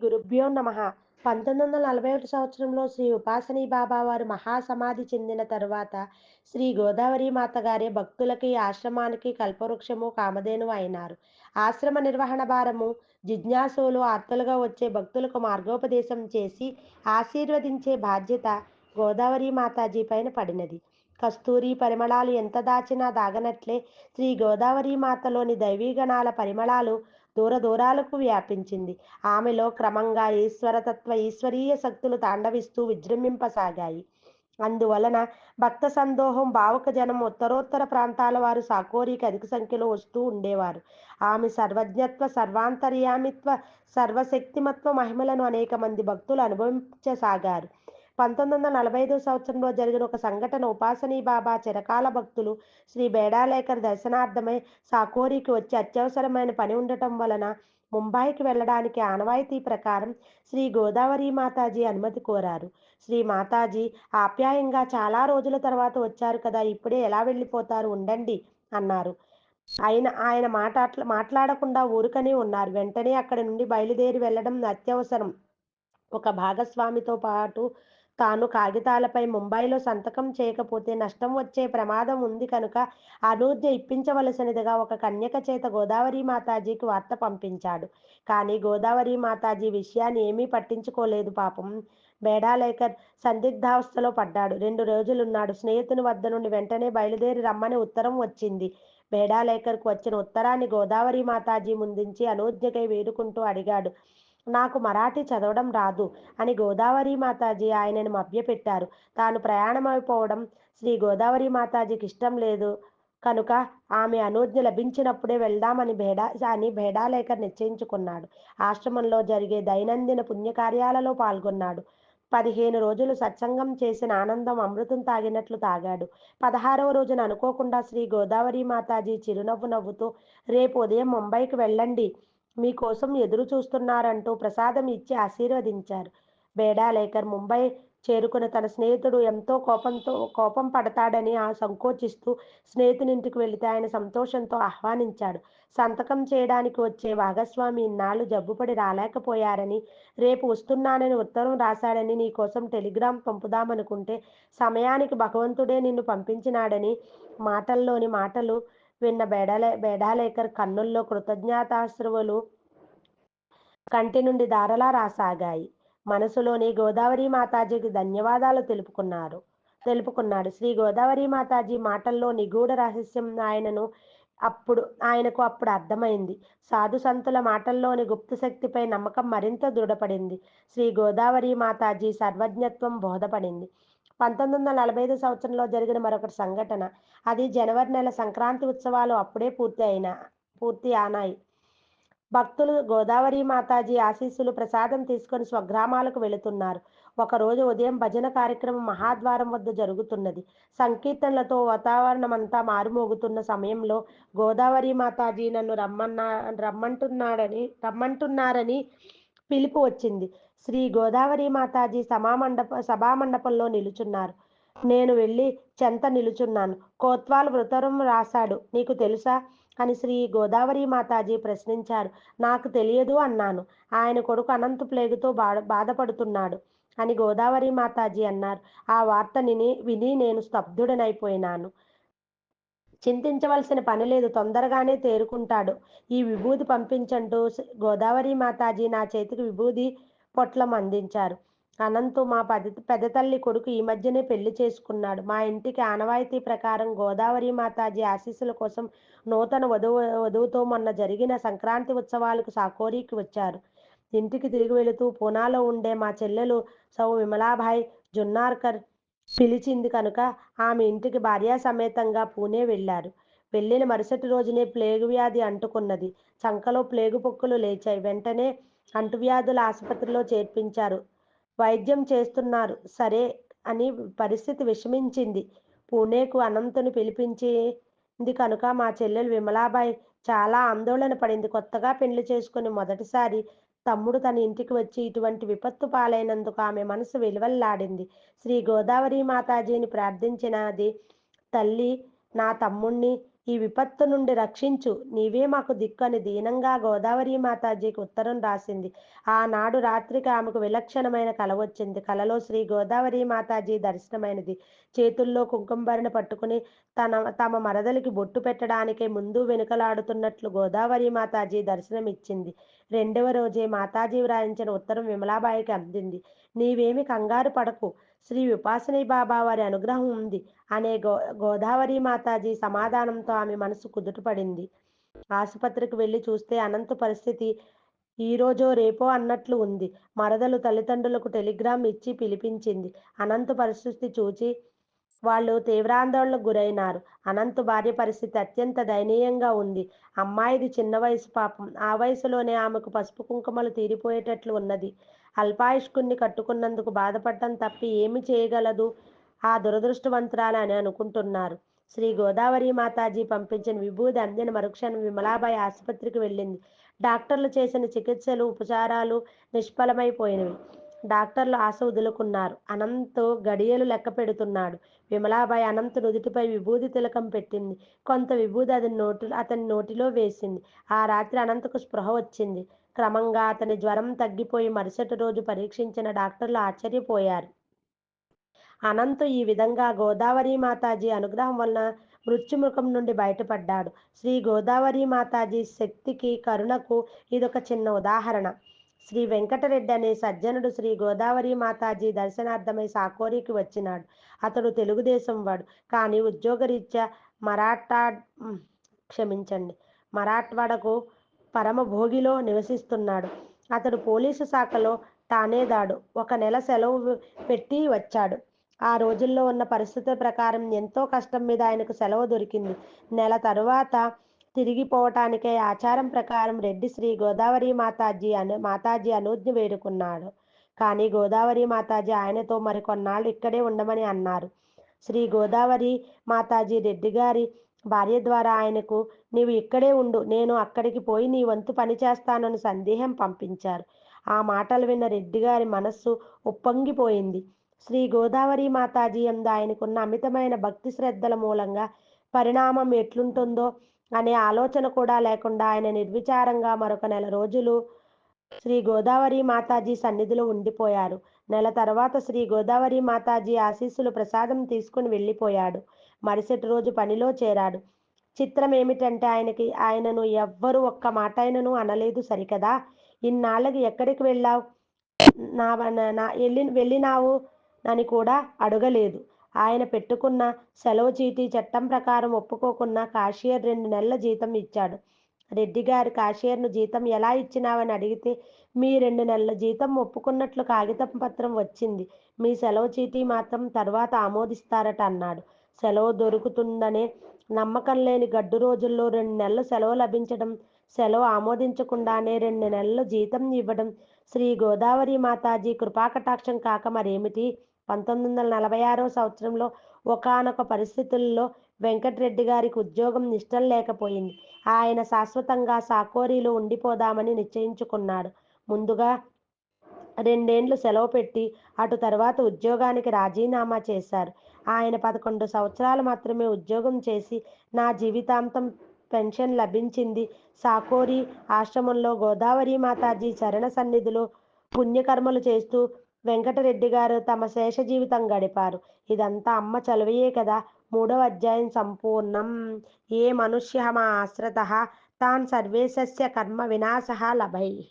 గురుభ్యో నమ. పంతొమ్మిది వందల నలభై ఒకటి సంవత్సరంలో శ్రీ ఉపాసనీ బాబా వారు మహాసమాధి చెందిన తర్వాత శ్రీ గోదావరి మాత గారే భక్తులకి ఆశ్రమానికి కల్పవృక్షము కామధేను అయినారు. ఆశ్రమ నిర్వహణ భారము జిజ్ఞాసులు ఆర్తులుగా వచ్చే భక్తులకు మార్గోపదేశం చేసి ఆశీర్వదించే బాధ్యత గోదావరి మాతాజీ పైన పడినది. కస్తూరి పరిమళాలు ఎంత దాచినా దాగనట్లే శ్రీ గోదావరి మాతలోని దైవీగణాల పరిమళాలు దూర దూరాలకు వ్యాపించింది. ఆమెలో క్రమంగా ఈశ్వరతత్వ ఈశ్వరీయ శక్తులు తాండవిస్తూ విజృంభింపసాగాయి. అందువలన భక్త సందోహం భావక జనం ఉత్తరోత్తర ప్రాంతాల వారు సాకోరికి అధిక సంఖ్యలో వస్తూ ఉండేవారు. ఆమె సర్వజ్ఞత్వ సర్వాంతర్యామిత్వ సర్వశక్తిమత్వ మహిమలను అనేక మంది భక్తులు అనుభవించసాగారు. పంతొమ్మిది వందల నలభై ఐదు సంవత్సరంలో జరిగిన ఒక సంఘటన ఉపాసనీ బాబా చిరకాల భక్తులు శ్రీ బేడాలేకర్ దర్శనార్థమై సాకోరికి వచ్చి అత్యవసరమైన పని ఉండటం వలన ముంబాయికి వెళ్ళడానికి ఆనవాయితీ ప్రకారం శ్రీ గోదావరి మాతాజీ అనుమతి కోరారు. శ్రీ మాతాజీ ఆప్యాయంగా చాలా రోజుల తర్వాత వచ్చారు కదా ఇప్పుడే ఎలా వెళ్ళిపోతారు ఉండండి అన్నారు. ఆయన ఆయన మాట్లాట్ల మాట్లాడకుండా ఊరుకనే ఉన్నారు. వెంటనే అక్కడి నుండి బయలుదేరి వెళ్ళడం అత్యవసరం. ఒక భాగస్వామితో పాటు తాను కాగితాలపై ముంబైలో సంతకం చేయకపోతే నష్టం వచ్చే ప్రమాదం ఉంది కనుక అనూద్య ఇప్పించవలసినదిగా ఒక కన్యక చేత గోదావరి మాతాజీకి వార్త పంపించాడు. కానీ గోదావరి మాతాజీ విషయాన్ని ఏమీ పట్టించుకోలేదు పాపం. బేడాలేకర్ సందిగ్ధావస్థలో పడ్డాడు. రెండు రోజులున్నాడు. స్నేహితుని వద్ద నుండి వెంటనే బయలుదేరి రమ్మని ఉత్తరం వచ్చింది. బేడాలేకర్కు వచ్చిన ఉత్తరాన్ని గోదావరి మాతాజీ ముందుంచి అనూజ్ఞకై వేడుకుంటూ అడిగాడు. నాకు మరాఠీ చదవడం రాదు అని గోదావరి మాతాజీ ఆయనను మభ్యపెట్టారు. తాను ప్రయాణమైపోవడం శ్రీ గోదావరి మాతాజీకి ఇష్టం లేదు. కనుక ఆమె అనుజ్ఞ లభించినప్పుడే వెళ్దామని భేడా అని భేడాలేఖ నిశ్చయించుకున్నాడు. ఆశ్రమంలో జరిగే దైనందిన పుణ్యకార్యాలలో పాల్గొన్నాడు. పదిహేను రోజులు సత్సంగం చేసిన ఆనందం అమృతం తాగినట్లు తాగాడు. పదహారవ రోజున అనుకోకుండా శ్రీ గోదావరి మాతాజీ చిరునవ్వు నవ్వుతూ రేపు ఉదయం ముంబైకి వెళ్ళండి. మీకోసం ఎదురు చూస్తున్నారంటూ ప్రసాదం ఇచ్చి ఆశీర్వదించారు. బేడాలేకర్ ముంబై చేరుకున్న తన స్నేహితుడు ఎంతో కోపంతో కోపం పడతాడని ఆ సంకోచిస్తూ స్నేహితునింటికి వెళితే ఆయన సంతోషంతో ఆహ్వానించాడు. సంతకం చేయడానికి వచ్చే భాగస్వామి ఇన్నాళ్ళు జబ్బుపడి రాలేకపోయారని రేపు వస్తున్నానని ఉత్తరం రాశాడని నీ కోసం టెలిగ్రామ్ పంపుదామనుకుంటే సమయానికి భగవంతుడే నిన్ను పంపించినాడని మాటల్లోని మాటలు విన్న బేడాలే బేడాలేకర్ కన్నుల్లో కృతజ్ఞతాశ్రువులు కంటి నుండి దారలా రాసాగాయి. మనసులోని గోదావరి మాతాజీకి ధన్యవాదాలు తెలుపుకున్నారు. తెలుపుకున్నాడు. శ్రీ గోదావరి మాతాజీ మాటల్లో నిగూఢ రహస్యం ఆయనను అప్పుడు ఆయనకు అప్పుడు అర్థమైంది. సాధు సంతుల మాటల్లోని గుప్త శక్తిపై నమ్మకం మరింత దృఢపడింది. శ్రీ గోదావరి మాతాజీ సర్వజ్ఞత్వం బోధపడింది. పంతొమ్మిది వందల నలభై ఐదు సంవత్సరంలో జరిగిన మరొక సంఘటన. అది జనవరి నెల సంక్రాంతి ఉత్సవాలు అప్పుడే పూర్తి అయిన పూర్తి ఆనాయి. భక్తులు గోదావరి మాతాజీ ఆశీస్సులు ప్రసాదం తీసుకొని స్వగ్రామాలకు వెళుతున్నారు. ఒకరోజు ఉదయం భజన కార్యక్రమం మహాద్వారం వద్ద జరుగుతున్నది. సంకీర్తనలతో వాతావరణం అంతా మారుమోగుతున్న సమయంలో గోదావరి మాతాజీ నన్ను రమ్మన్నా రమ్మంటున్నాడని రమ్మంటున్నారని పిలుపు వచ్చింది. శ్రీ గోదావరి మాతాజీ సభామండప సభామండపంలో నిలుచున్నారు. నేను వెళ్ళి చెంత నిలుచున్నాను. కోత్వాల్ వృతరం రాశాడు. నీకు తెలుసా? అని శ్రీ గోదావరి మాతాజీ ప్రశ్నించారు నాకు తెలియదు అన్నాను. ఆయన కొడుకు అనంత ప్లేగుతో బాధ బాధపడుతున్నాడు అని గోదావరి మాతాజీ అన్నారు. ఆ వార్త విని విని నేను స్తబ్దుడనైపోయినాను. చింతించవలసిన పని లేదు తొందరగానే తేరుకుంటాడు. ఈ విభూది పంపించంటూ గోదావరి మాతాజీ నా చేతికి విభూది పొట్లం అందించారు. అనంతు మా పది పెద్దతల్లి కొడుకు ఈ మధ్యనే పెళ్ళి చేసుకున్నాడు. మా ఇంటికి ఆనవాయితీ ప్రకారం గోదావరి మాతాజీ ఆశీస్సుల కోసం నూతన వధువు వధువుతో మొన్న జరిగిన సంక్రాంతి ఉత్సవాలకు సాకోరికి వచ్చారు. ఇంటికి తిరిగి వెళుతూ పూనాలో ఉండే మా చెల్లెలు సౌ విమలాభాయ్ జున్నార్కర్ పిలిచింది కనుక ఆమె ఇంటికి భార్యా సమేతంగా పూణే వెళ్ళారు. వెళ్ళిన మరుసటి రోజునే ప్లేగు వ్యాధి అంటుకున్నది. చంకలో ప్లేగు పొక్కులు లేచాయి. వెంటనే అంటువ్యాధుల ఆసుపత్రిలో చేర్పించారు. వైద్యం చేస్తున్నారు. సరే అని పరిస్థితి విషమించింది. పూణేకు అనంతుని పిలిపించింది కనుక మా చెల్లెలు విమలాబాయి చాలా ఆందోళన పడింది. కొత్తగా పెళ్ళి చేసుకుని మొదటిసారి తమ్ముడు తన ఇంటికి వచ్చి ఇటువంటి విపత్తు పాలైనందుకు ఆమె మనసు విలువల్లాడింది. శ్రీ గోదావరి మాతాజీని ప్రార్థించినది తల్లి నా తమ్ముణ్ణి ఈ విపత్తు నుండి రక్షించు. నీవే మాకు దిక్కు అని దీనంగా గోదావరి మాతాజీకి ఉత్తరం రాసింది. ఆనాడు రాత్రికి ఆమెకు విలక్షణమైన కల వచ్చింది. కలలో శ్రీ గోదావరి మాతాజీ దర్శనమైనది. చేతుల్లో కుంకుంబరిని పట్టుకుని తన తమ మరదలికి బొట్టు పెట్టడానికే ముందు వెనుకలాడుతున్నట్లు గోదావరి మాతాజీ దర్శనమిచ్చింది. రెండవ రోజే మాతాజీ వ్రాయించిన ఉత్తరం విమలాబాయికి అందింది. నీవేమి కంగారు పడకు. శ్రీ విపాసని బాబా వారి అనుగ్రహం ఉంది. అనే గో గోదావరి మాతాజీ సమాధానంతో ఆమె మనసు కుదుటపడింది. ఆసుపత్రికి వెళ్ళి చూస్తే అనంత పరిస్థితి ఈ రోజో రేపో అన్నట్లు ఉంది. మరదలు తల్లిదండ్రులకు టెలిగ్రామ్ ఇచ్చి పిలిపించింది. అనంత పరిస్థితి చూచి వాళ్ళు తీవ్రాందోళనకు గురైనారు. అనంత్ భార్య పరిస్థితి అత్యంత దయనీయంగా ఉంది. అమ్మాయిది చిన్న వయసు పాపం. ఆ వయసులోనే ఆమెకు పసుపు కుంకుమలు తీరిపోయేటట్లు ఉన్నది. అల్పాయుష్కుణ్ణి కట్టుకున్నందుకు బాధపడటం తప్పి ఏమి చేయగలదు? ఆ దురదృష్టవంతురాలు అని అనుకుంటున్నారు. శ్రీ గోదావరి మాతాజీ పంపించిన విభూది అందిన మరుక్షణం విమలాబాయి ఆసుపత్రికి వెళ్ళింది. డాక్టర్లు చేసిన చికిత్సలు ఉపచారాలు నిష్ఫలమైపోయినవి. డాక్టర్లు ఆశ వదులుకున్నారు. అనంత్ గడియలు లెక్క పెడుతున్నాడు. విమలాబాయి అనంత్ నుదుటిపై విభూది తిలకం పెట్టింది. కొంత విభూది అతని నోటి అతని నోటిలో వేసింది. ఆ రాత్రి అనంతకు స్పృహ వచ్చింది. క్రమంగా అతని జ్వరం తగ్గిపోయి మరుసటి రోజు పరీక్షించిన డాక్టర్లు ఆశ్చర్యపోయారు. అనంత్ ఈ విధంగా గోదావరి మాతాజీ అనుగ్రహం వలన మృత్యుముఖం నుండి బయటపడ్డాడు. శ్రీ గోదావరి మాతాజీ శక్తికి కరుణకు ఇదొక చిన్న ఉదాహరణ. శ్రీ వెంకటరెడ్డి అనే సజ్జనుడు శ్రీ గోదావరి మాతాజీ దర్శనార్థమై సాకోరికి వచ్చినాడు. అతడు తెలుగుదేశం వాడు. కానీ ఉద్యోగరీత్యా మరాఠా క్షమించండి మరాఠ్వాడకు పరమభోగిలో నివసిస్తున్నాడు. అతడు పోలీసు శాఖలో తానేదాడు. ఒక నెల సెలవు పెట్టి వచ్చాడు. ఆ రోజుల్లో ఉన్న పరిస్థితుల ప్రకారం ఎంతో కష్టం మీద ఆయనకు సెలవు దొరికింది. నెల తరువాత తిరిగిపోవటానికే ఆచారం ప్రకారం రెడ్డి శ్రీ గోదావరి మాతాజీ అను మాతాజీ అనుజ్ఞ వేడుకున్నాడు. కానీ గోదావరి మాతాజీ ఆయనతో మరికొన్నాళ్ళు ఇక్కడే ఉండమని అన్నారు. శ్రీ గోదావరి మాతాజీ రెడ్డి గారి భార్య ద్వారా ఆయనకు నీవు ఇక్కడే ఉండు నేను అక్కడికి పోయి నీ వంతు పని చేస్తానని సందేహం పంపించారు. ఆ మాటలు విన్న రెడ్డి గారి మనస్సు ఉప్పొంగిపోయింది. శ్రీ గోదావరి మాతాజీ అందు ఆయనకున్న అమితమైన భక్తి శ్రద్ధల మూలంగా పరిణామం ఎట్లుంటుందో అనే ఆలోచన కూడా లేకుండా ఆయన నిర్విచారంగా మరొక నెల రోజులు శ్రీ గోదావరి మాతాజీ సన్నిధిలో ఉండిపోయారు. నెల తర్వాత శ్రీ గోదావరి మాతాజీ ఆశీస్సులు ప్రసాదం తీసుకుని వెళ్ళిపోయాడు. మరుసటి రోజు పనిలో చేరాడు. చిత్రం ఏమిటంటే ఆయనకి ఆయనను ఎవ్వరు ఒక్క మాట ఆయనను అనలేదు సరికదా? ఇన్నాళ్ళకి ఎక్కడికి వెళ్ళావు? నా నా వెళ్ళి వెళ్ళినావు? అని కూడా అడగలేదు. ఆయన పెట్టుకున్న సెలవు చీటీ చట్టం ప్రకారం ఒప్పుకోకున్న కాషియర్ రెండు నెలల జీతం ఇచ్చాడు. రెడ్డి గారు కాషియర్ను జీతం ఎలా ఇచ్చినావని అడిగితే మీ రెండు నెలల జీతం ఒప్పుకున్నట్లు కాగితం పత్రం వచ్చింది. మీ సెలవు చీటీ మాత్రం తర్వాత ఆమోదిస్తారట అన్నాడు. సెలవు దొరుకుతుందనే నమ్మకం లేని గడ్డు రోజుల్లో రెండు నెలలు సెలవు లభించడం సెలవు ఆమోదించకుండానే రెండు నెలలు జీతం ఇవ్వడం శ్రీ గోదావరి మాతాజీ కృపాకటాక్షం కాక మరేమిటి? పంతొమ్మిది వందల నలభై ఆరో సంవత్సరంలో ఒకానొక పరిస్థితుల్లో వెంకటరెడ్డి గారికి ఉద్యోగం ఇష్టం లేకపోయింది. ఆయన శాశ్వతంగా సాకోరీలో ఉండిపోదామని నిశ్చయించుకున్నాడు. ముందుగా రెండేండ్లు సెలవు పెట్టి అటు తర్వాత ఉద్యోగానికి రాజీనామా చేశారు. ఆయన పదకొండు సంవత్సరాలు మాత్రమే ఉద్యోగం చేసి నా జీవితాంతం పెన్షన్ లభించింది. సాకోరి ఆశ్రమంలో గోదావరి మాతాజీ చరణ సన్నిధిలో పుణ్యకర్మలు చేస్తూ వెంకటరెడ్డి గారు తమ శేష జీవితం గడిపారు. ఇదంతా అమ్మ చలువయే కదా. మూడవ అధ్యాయం సంపూర్ణం. ఏ మనుష్య మా ఆశ్రత తాన్ సర్వేశస్య కర్మ వినాశ లభై.